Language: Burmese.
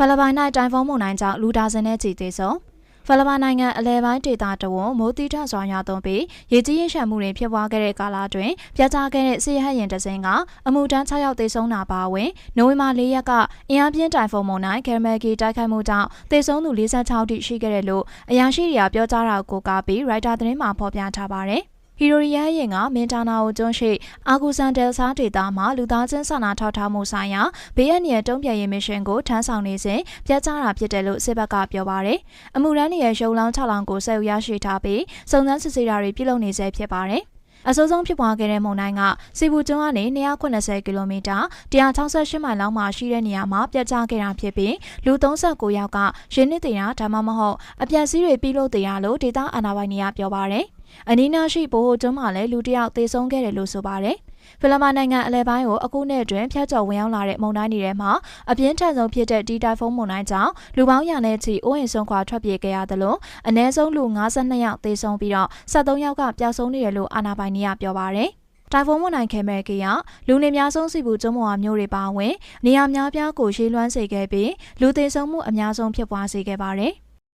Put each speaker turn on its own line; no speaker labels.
ဖိလစ်ပိုင်၌တိုင်ဖုန်းမုန်တိုင်းကြောင့်လူဒါဇင်နဲ့ချီသေးဆုံးဖိလစ်ပိုင်နိုင်ငံအလဲပိုင်းဒေသတဝန်းမိုးတိထစွာရွာသွန်းပြီးရေကြီးရင်ရှမ်းမှုတွေဖြစ်ပွားခဲ့တဲ့ကာလအတွင်းပြတ်ကျခဲ့တဲ့စစ်ရဟတ်ရင်တစင်းကအမှုတန်း6ယောက်သေဆုံးတာပါဝင်နိုဝင်ဘာ၄ရက်ကအင်အားပြင်းတိုင်ဖုန်းမုန်တိုင်းကယ်မယ်ဂီတိုက်ခိုက်မှုကြောင့်သေဆုံးသူ46ထိရှိခဲ့တယ်လို့အရာရှိတွေကပြောကြားတာကိုကားပြီးရိုက်တာသတင်းမှာဖော်ပြထားပါတယ် ဟီရိုရီယာရင်ကမင်တာနာကိုကျွန်းရှိအာဂူဆန်တယ်ဆာဒေတာမှာလူသားချင်းစာနာထောက်ထားမှုဆိုင်ရာဘေးအန္တရာယ်တုံ့ပြန်ရေးမစ်ရှင်ကိုထမ်းဆောင်နေစဉ်ပြတ်ကျတာဖြစ်တယ်လို့စစ်ဘက်ကပြောပါရယ်အမှုရန်ရဲ့ရုံလောင်း6လောင်းကိုဆက်ယူရရှိထားပြီးစုံစမ်းစစ်ဆေးတာတွေပြုလုပ်နေဆဲဖြစ်ပါတယ်အစိုးဆုံးဖြစ်ပွားခဲ့တဲ့မုန်တိုင်းကစီဘူကျွန်းကနေ290ကီလိုမီတာ168မိုင်လောက်မှရှိတဲ့နေရာမှာပြတ်ကျခဲ့တာဖြစ်ပြီးလူ39ယောက်ကရင်းနှစ်တရာဒါမှမဟုတ်အပြက်စီးတွေပြီးလို့တရားလို့ဒေတာအာနာပိုင်တွေကပြောပါရယ် အနီးနားရှိဘိုဟိုကျွန်းမှာလည်းလူတစ်ယောက်သေဆုံးခဲ့တယ်လို့ဆိုပါတယ်ဖိလစ်ပိုင်နိုင်ငံအလဲပိုင်းကိုအခုနှစ်အတွင်းဖျက်ကျော်ဝင်ရောက်လာတဲ့မုန်တိုင်းတွေထဲမှာအပြင်းထန်ဆုံးဖြစ်တဲ့ဒီတိုင်ဖုန်းမုန်တိုင်းကြောင့်လူပေါင်းရာနဲ့ချီအိုးအိမ်ဆုံးခွာထွက်ပြေးခဲ့ရသလိုအနည်းဆုံးလူ52ယောက်သေဆုံးပြီးတော့73ယောက်ကပျောက်ဆုံးနေတယ်လို့အာဏာပိုင်တွေကပြောပါတယ်တိုင်ဖုန်းမွန်နိုင်ခဲမဲ့ကရလူနေများဆုံးစီပူကျွန်းမော်မျိုးတွေပါဝင်နေရာများပြားကိုရှေးလွှမ်းစေခဲ့ပြီးလူသေးဆုံးမှုအများဆုံးဖြစ်ပွားစေခဲ့ပါတယ်။